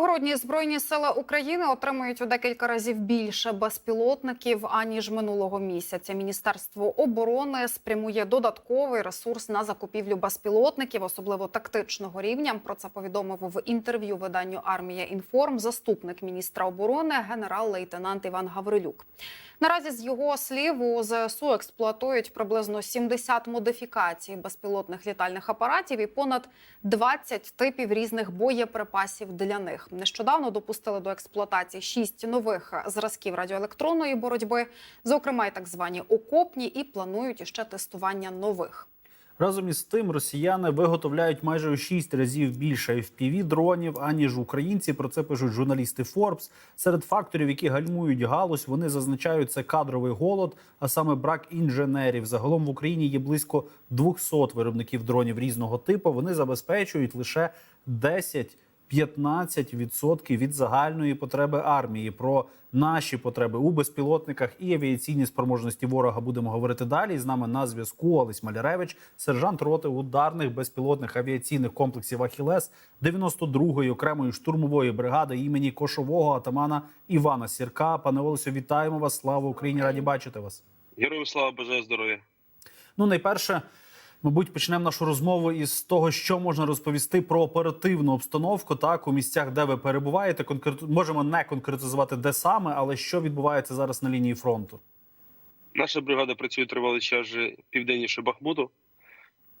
Грудні збройні сили України отримують у декілька разів більше безпілотників аніж минулого місяця. Міністерство оборони спрямує додатковий ресурс на закупівлю безпілотників, особливо тактичного рівня. Про це повідомив в інтерв'ю виданню Армія інформ заступник міністра оборони генерал-лейтенант Іван Гаврилюк. Наразі з його слів у ЗСУ експлуатують приблизно 70 модифікацій безпілотних літальних апаратів і понад 20 типів різних боєприпасів для них. Нещодавно допустили до експлуатації 6 нових зразків радіоелектронної боротьби, зокрема й так звані окопні, і планують іще тестування нових. Разом із тим, росіяни виготовляють майже у 6 разів більше fpv дронів аніж українці. Про це пишуть журналісти Forbes. Серед факторів, які гальмують галузь, вони зазначають це кадровий голод, а саме брак інженерів. Загалом в Україні є близько 200 виробників дронів різного типу. Вони забезпечують лише 10 15% від загальної потреби армії. Про наші потреби у безпілотниках і авіаційні спроможності ворога будемо говорити далі. З нами на зв'язку Олесь Маляревич, сержант роти ударних безпілотних авіаційних комплексів Ахілес 92-ї окремої штурмової бригади імені кошового атамана Івана Сірка. Пане Олесю, вітаємо вас! Слава Україні! Раді бачити вас. Героям слава бажаю здоров'я. Ну, найперше, мабуть, почнемо нашу розмову із того, що можна розповісти про оперативну обстановку так у місцях, де ви перебуваєте. Конкрет... можемо не конкретизувати, де саме, але що відбувається зараз на лінії фронту. Наша бригада працює тривалий час вже південніше Бахмуту.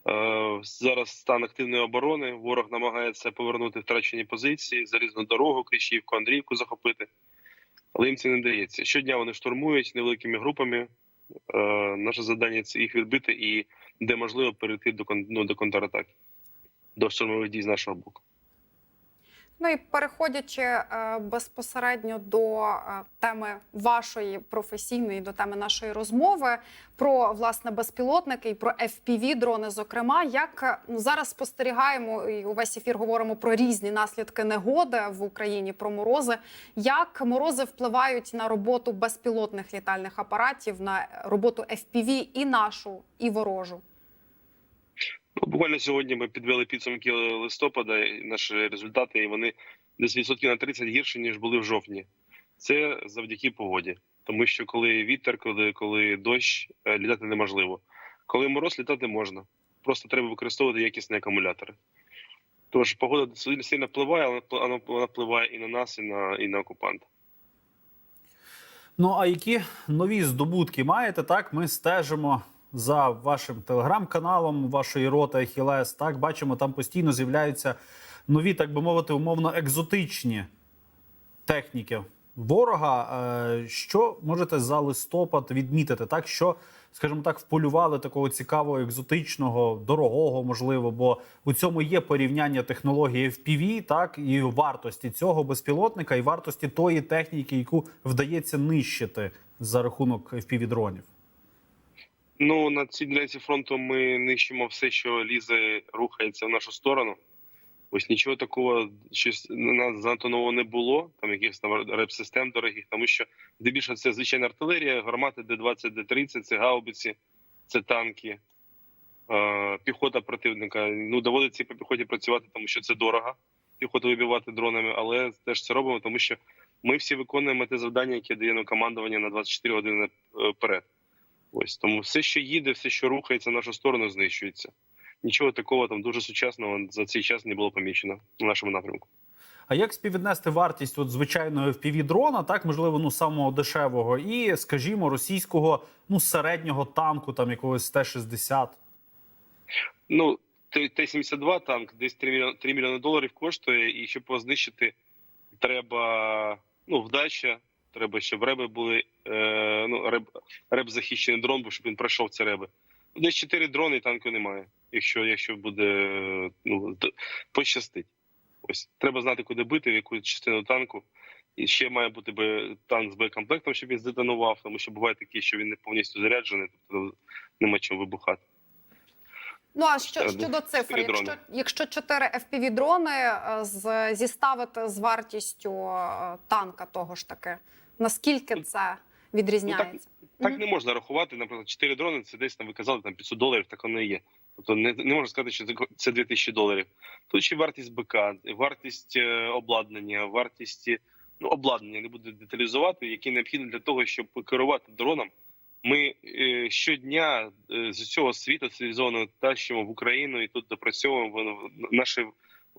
Е, Зараз стан активної оборони. Ворог намагається повернути втрачені позиції, залізну дорогу, Кричівку, Андріївку захопити. Але їм це не дається. Щодня вони штурмують невеликими групами. Е, Наше завдання це їх відбити і, де можливо, перейти до, ну, до контратаки, до штурмових дій з нашого боку. Ну і переходячи е, безпосередньо до е, теми вашої професійної, до теми нашої розмови про власне безпілотники і про fpv дрони. Зокрема, як е, ну, зараз спостерігаємо і увесь ефір говоримо про різні наслідки негоди в Україні, про морози. Як морози впливають на роботу безпілотних літальних апаратів, на роботу FPV і нашу, і ворожу? Буквально сьогодні ми підвели підсумки листопада, і наші результати, і вони десь відсотків на 30 гірші, ніж були в жовтні. Це завдяки погоді. Тому що коли вітер, коли, коли дощ, е, літати неможливо. Коли мороз, літати можна. Просто треба використовувати якісні акумулятори. Тож погода сильно впливає, але вона впливає і на нас, і на, і на окупанта. Ну а які нові здобутки маєте? Так, ми стежимо за вашим телеграм-каналом, вашої роти Ахілес. Так, бачимо, там постійно з'являються нові, так би мовити, умовно екзотичні техніки ворога. Е, Що можете за листопад відмітити? Так, що, скажімо так, вполювали такого цікавого, екзотичного, дорогого, можливо, бо у цьому є порівняння технології FPV, так і вартості цього безпілотника, і вартості тої техніки, яку вдається нищити за рахунок FPV дронів. Ну на цій ділянці фронту ми нищимо все, що лізе, рухається в нашу сторону. Ось нічого такого, щось на нас занадто нового не було. Там якихось там реп-систем дорогих, тому що здебільшого це звичайна артилерія, гармати Д-20, Д-30, це гаубиці, це танки, е, піхота противника. Ну доводиться по піхоті працювати, тому що це дорого. Піхоту вибивати дронами, але теж це робимо, тому що ми всі виконуємо те завдання, яке дає нам командування на 24 години е, вперед. Ось тому все, що їде, все, що рухається в нашу сторону, знищується. Нічого такого там дуже сучасного за цей час не було помічено на нашому напрямку. А як співвіднести вартість от звичайного fpv дрона, так можливо, ну самого дешевого, і, скажімо, російського ну середнього танку, там якогось Т-60? Ну, Т- Т-72 танк десь 3 мільйони, 3 мільйони доларів коштує, і щоб його знищити, треба ну, вдача, треба, щоб реби були е, ну, реб, реб захищений дрон, бо щоб він пройшов ці реби. Десь 4 дрони і танку немає, якщо, якщо буде ну, пощастить. Ось треба знати, куди бити, в яку частину танку. І ще має бути бе- танк з боєкомплектом, щоб він здетонував, тому що буває такі, що він не повністю заряджений, тобто нема чим вибухати. Ну а що Е, щодо цифр, якщо якщо 4 fpv дрони е, з зіставити з вартістю танка, того ж таки, наскільки це відрізняється? Так Мгм. не можна рахувати. Наприклад, 4 дрони це десь там ви казали там 500 доларів, так воно і є. Тобто не, не можна сказати, що це, це 2000 доларів. Тут ще вартість БК, вартість е, обладнання, вартість е, ну, обладнання не буду деталізувати, які необхідні для того, щоб керувати дроном. Ми е, щодня е, з усього світу цивілізованого тащимо в Україну і тут допрацьовуємо наші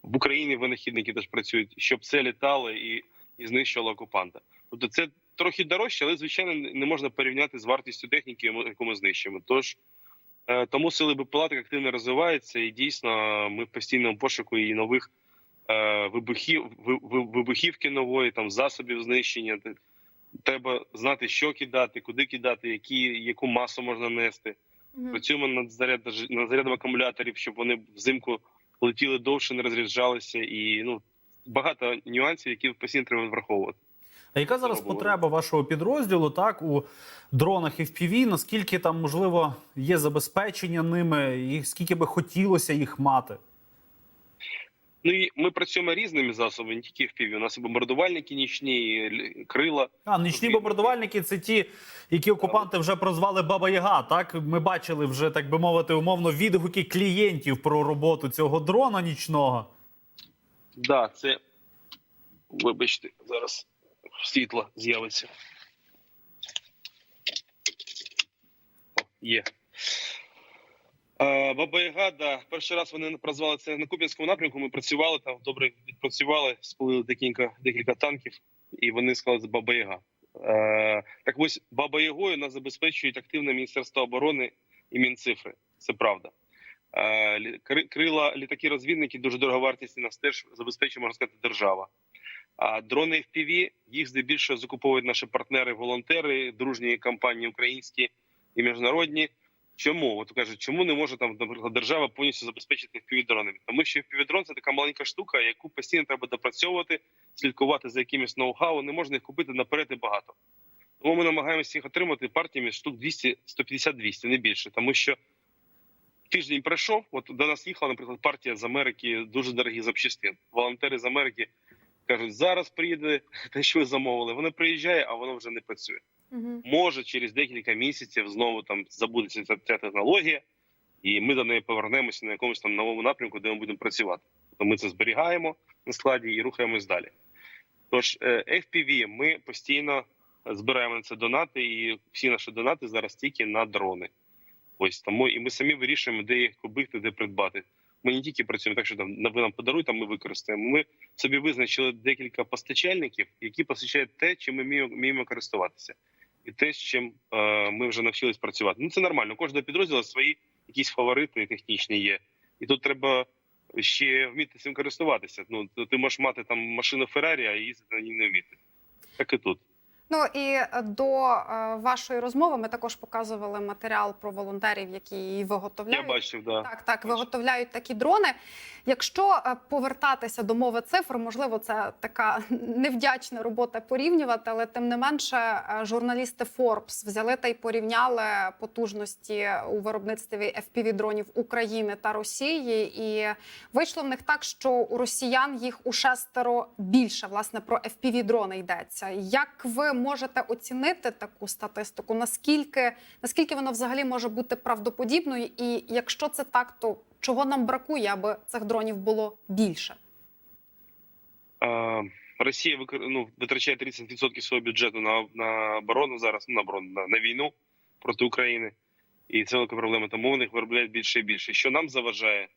в Україні винахідники теж працюють, щоб це літало і, і знищувало окупанта. Тобто це трохи дорожче, але звичайно не можна порівняти з вартістю техніки, яку ми знищимо. Тож е, тому сили БПЛА так активно розвиваються, і дійсно ми в постійному пошуку і нових е, вибухів, ви- ви- вибухівки нової, там засобів знищення. Треба знати, що кидати, куди кидати, які яку масу можна нести. Працюємо над заряд над зарядом акумуляторів, щоб вони взимку летіли довше, не розряджалися, і ну багато нюансів, які постійно треба враховувати. А яка зараз потреба вашого підрозділу так у дронах і FPV? Наскільки там можливо є забезпечення ними, і скільки би хотілося їх мати? Ну і ми працюємо різними засобами, не тільки в піві. У нас і бомбардувальники нічні, і крила. А нічні бомбардувальники це ті, які окупанти вже прозвали Баба Яга. Так ми бачили вже, так би мовити, умовно відгуки клієнтів про роботу цього дрона нічного. Да, це вибачте, зараз світло з'явиться. Є. Баба Яга, да. Перший раз вони прозвали це на Куп'янському напрямку. Ми працювали там, добре відпрацювали, спалили декілька, декілька танків, і вони сказали, Баба Яга. Так ось Баба Ягою нас забезпечують активне Міністерство оборони і Мінцифри. Це правда. Крила літаки розвідники дуже дороговартісні нас теж забезпечує, можна сказати, держава. А дрони FPV, їх здебільшого закуповують наші партнери, волонтери, дружні компанії українські і міжнародні. Чому? От кажуть, чому не може там, наприклад, держава повністю забезпечити FPV дронами? Тому що FPV дрон це така маленька штука, яку постійно треба допрацьовувати, слідкувати за якимось ноу-хау. Не можна їх купити наперед і багато. Тому ми намагаємося їх отримати партіями штук 200, 150-200, не більше, тому що тиждень пройшов. От до нас їхала, наприклад, партія з Америки, дуже дорогі запчастин. Волонтери з Америки кажуть, зараз приїде те, що ви замовили. Воно приїжджає, а воно вже не працює. Мгм. Може, через декілька місяців знову там забудеться ця, ця технологія, і ми до неї повернемося на якомусь там новому напрямку, де ми будемо працювати. То ми це зберігаємо на складі і рухаємось далі. Тож е, FPV ми постійно збираємо на це донати, і всі наші донати зараз тільки на дрони. Ось тому і ми самі вирішуємо, де їх купити, де придбати. Ми не тільки працюємо так, що там на- ви нам подаруєте, а ми використаємо. Ми собі визначили декілька постачальників, які постачають те, чим ми вміємо, користуватися, і те, з чим е, ми вже навчились працювати. Ну це нормально. Кожного підрозділу свої якісь фаворити технічні є, і тут треба ще вміти цим користуватися. Ну ти можеш мати там машину Феррарі, а їздити на ній не вміти. Так і тут. Ну і е, до е, вашої розмови ми також показували матеріал про волонтерів, які її Я виготовляють. бачив, да. Так, так, Бачу. виготовляють такі дрони. Якщо е, повертатися до мови цифр, можливо, це така невдячна робота порівнювати, але тим не менше, журналісти Forbes взяли та й порівняли потужності у виробництві fpv дронів України та Росії, і вийшло в них так, що у росіян їх у шестеро більше. Власне про fpv дрони йдеться. Як ви можете оцінити таку статистику? Наскільки наскільки вона взагалі може бути правдоподібною? І якщо це так, то чого нам бракує, аби цих дронів було більше? Е, Росія ну, витрачає 30% свого бюджету на, на оборону зараз, ну, на оборону на, на війну проти України, і це велика проблема. Тому вони виробляють більше і більше. Що нам заважає?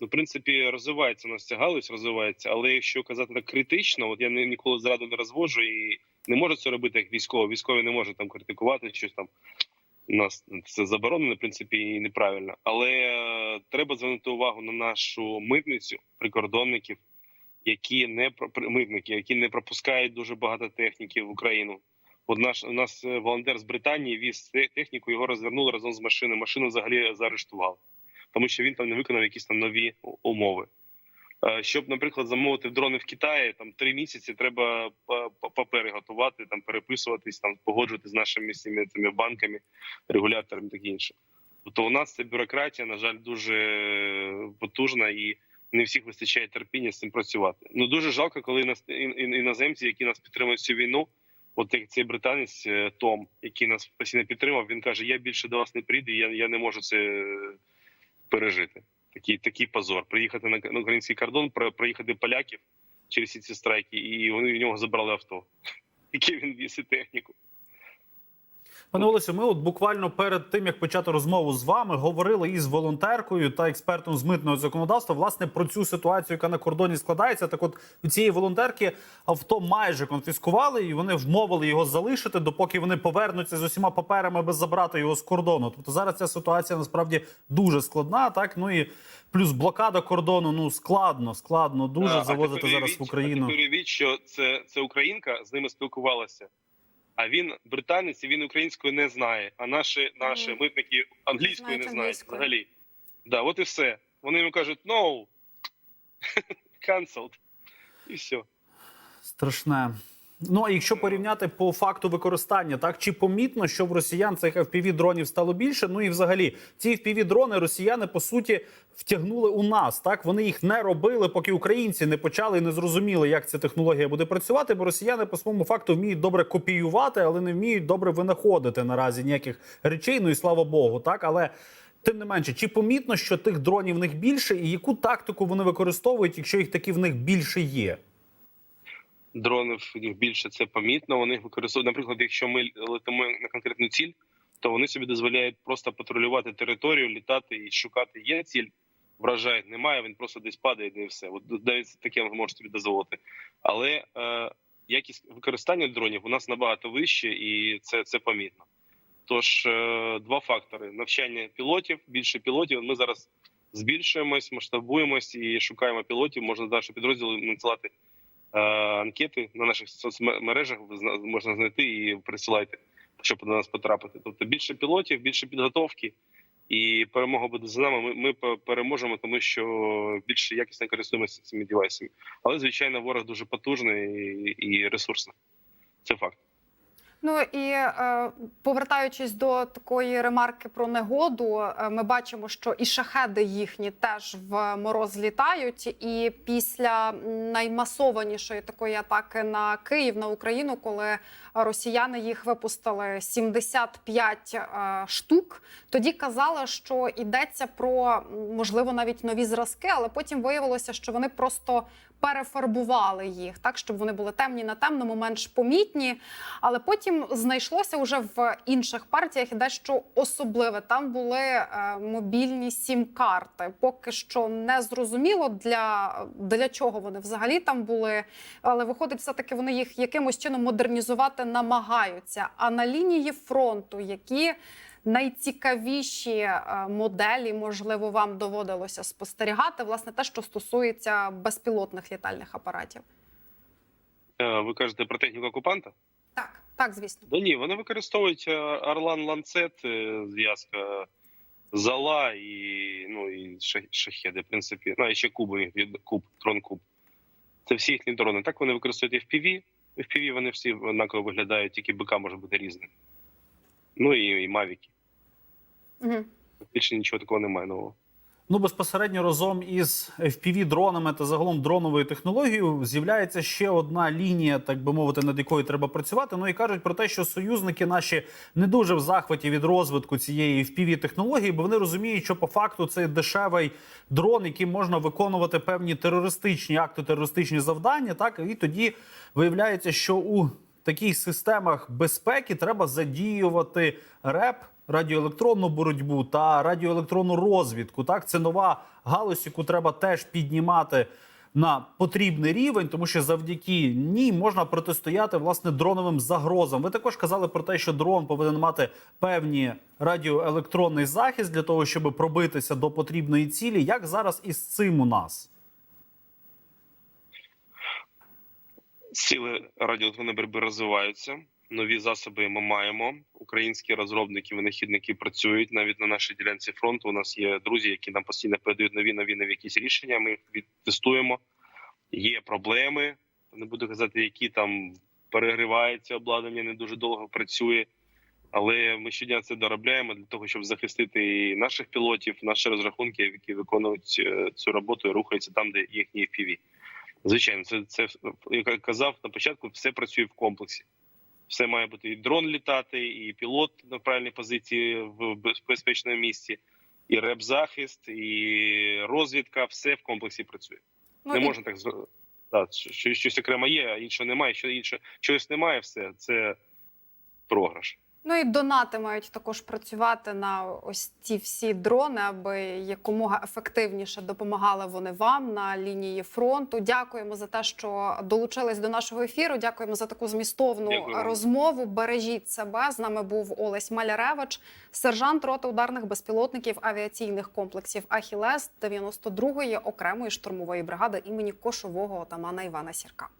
Ну, в принципі, розвивається у нас ця галузь, розвивається, але якщо казати так критично, от я ні- ніколи зраду не розвожу і не можу це робити як військово. Військові не можуть там критикувати щось там. У нас це заборонено, в принципі, і неправильно. Але е, треба звернути увагу на нашу митницю, прикордонників, які не митники, які не пропускають дуже багато техніки в Україну. От наш у нас е, волонтер з Британії віз те- техніку, його розвернули разом з машиною. Машину взагалі заарештували, тому що він там не виконав якісь там нові умови. Е, Щоб, наприклад, замовити дрони в Китаї, там три місяці треба па- папери готувати, там переписуватись, там погоджувати з нашими цими, банками, регуляторами, і таке інше. Тобто у нас ця бюрократія, на жаль, дуже потужна і не всіх вистачає терпіння з цим працювати. Ну дуже жалко, коли нас ін- ін- іноземці, які нас підтримують цю війну. От як цей британець е, Том, який нас постійно підтримав, він каже: Я більше до вас не прийду, я, я не можу це пережити. Такий такий позор. Приїхати на, український кордон, про- проїхати поляків через ці страйки, і вони в нього забрали авто, яке він віз техніку. Пане Олесю, ми от буквально перед тим як почати розмову з вами говорили із волонтеркою та експертом з митного законодавства власне про цю ситуацію, яка на кордоні складається. Так, от у цієї волонтерки авто майже конфіскували, і вони вмовили його залишити, допоки вони повернуться з усіма паперами, аби забрати його з кордону. Тобто зараз ця ситуація насправді дуже складна. Так ну і плюс блокада кордону. Ну складно, складно дуже А, завозити тепер зараз в Україну. А тепер що це, це українка з ними спілкувалася. А він британець, і він українською не знає. А наші, наші mm. митники англійською знають не знають англійською. взагалі. Да, от і все. Вони йому кажуть no, cancelled. І все. Страшне. Ну а якщо порівняти по факту використання, так чи помітно, що в росіян цих fpv дронів стало більше? Ну і взагалі ці fpv дрони росіяни по суті втягнули у нас. Так вони їх не робили, поки українці не почали і не зрозуміли, як ця технологія буде працювати. Бо росіяни по своєму факту вміють добре копіювати, але не вміють добре винаходити наразі ніяких речей. Ну і слава Богу, так але. Тим не менше, чи помітно, що тих дронів в них більше, і яку тактику вони використовують, якщо їх таки в них більше є? Дронів їх більше це помітно. Вони використовують. Наприклад, якщо ми летимо на конкретну ціль, то вони собі дозволяють просто патрулювати територію, літати і шукати. Є ціль, вражають, немає. Він просто десь падає, де і все. От навіть таке ви можете собі дозволити. Але е, якість використання дронів у нас набагато вище, і це, це помітно. Тож е, два фактори: навчання пілотів, більше пілотів. Ми зараз збільшуємось, масштабуємось і шукаємо пілотів. Можна далі підрозділи надсилати анкети на наших соцмережах. Можна знайти і присилайте, щоб до нас потрапити. Тобто більше пілотів, більше підготовки. І перемога буде за нами. Ми, ми переможемо, тому що більше якісно користуємося цими девайсами. Але звичайно, ворог дуже потужний і ресурсний. Це факт. Ну і е, повертаючись до такої ремарки про негоду, е, ми бачимо, що і шахеди їхні теж в мороз літають. І після наймасованішої такої атаки на Київ на Україну, коли росіяни їх випустили 75 е, штук, тоді казали, що йдеться про можливо навіть нові зразки, але потім виявилося, що вони просто перефарбували їх так, щоб вони були темні на темному, менш помітні. Але потім знайшлося вже в інших партіях дещо особливе. Там були е, мобільні сім-карти. Поки що не зрозуміло для, для чого вони взагалі там були. Але виходить, все таки вони їх якимось чином модернізувати намагаються. А на лінії фронту, які найцікавіші е, моделі, можливо, вам доводилося спостерігати, власне, те, що стосується безпілотних літальних апаратів. Е, Ви кажете про техніку окупанта? Так, так, звісно. Да ні, вони використовують е, Орлан Ланцет, зв'язка Зала і ну і шахеди, в принципі. Ну, і ще куби, від- куб, трон куб. Це всі їхні дрони. Так вони використовують FPV. FPV вони всі однаково виглядають, тільки БК може бути різним. Ну і, і Мавіки. Угу. Більше нічого такого немає нового. Ну, безпосередньо разом із fpv дронами та загалом дроновою технологією з'являється ще одна лінія, так би мовити, над якою треба працювати. Ну і кажуть про те, що союзники наші не дуже в захваті від розвитку цієї fpv технології, бо вони розуміють, що по факту це дешевий дрон, яким можна виконувати певні терористичні акти, терористичні завдання. Так і тоді виявляється, що у таких системах безпеки треба задіювати РЕП, радіоелектронну боротьбу та радіоелектронну розвідку. Так, це нова галузь, яку треба теж піднімати на потрібний рівень, тому що завдяки ній можна протистояти власне дроновим загрозам. Ви також казали про те, що дрон повинен мати певні радіоелектронний захист для того, щоб пробитися до потрібної цілі. Як зараз із цим у нас? Сили радіоелектронної боротьби розвиваються. Нові засоби ми маємо. Українські розробники, винахідники працюють навіть на нашій ділянці фронту. У нас є друзі, які нам постійно передають нові нові нові якісь рішення. Ми їх відтестуємо. Є проблеми. Не буду казати, які там перегрівається обладнання, не дуже довго працює. Але ми щодня це доробляємо для того, щоб захистити і наших пілотів, наші розрахунки, які виконують е, цю роботу і рухаються там, де їхні FPV. Звичайно, це це як казав на початку, все працює в комплексі. Все має бути і дрон літати, і пілот на правильній позиції в безпечному місці. і репзахист, і розвідка, все в комплексі працює. Ну, не і можна так зро- так, що щось окремо є, а іншого немає. Що інше чогось немає, все це програш. Ну і донати мають також працювати на ось ці всі дрони, аби якомога ефективніше допомагали вони вам на лінії фронту. Дякуємо за те, що долучились до нашого ефіру. Дякуємо за таку змістовну Дякую розмову. Бережіть себе. З нами був Олесь Маляревич, сержант роти ударних безпілотників авіаційних комплексів Ахілес 92-ї окремої штурмової бригади імені кошового отамана Івана Сірка.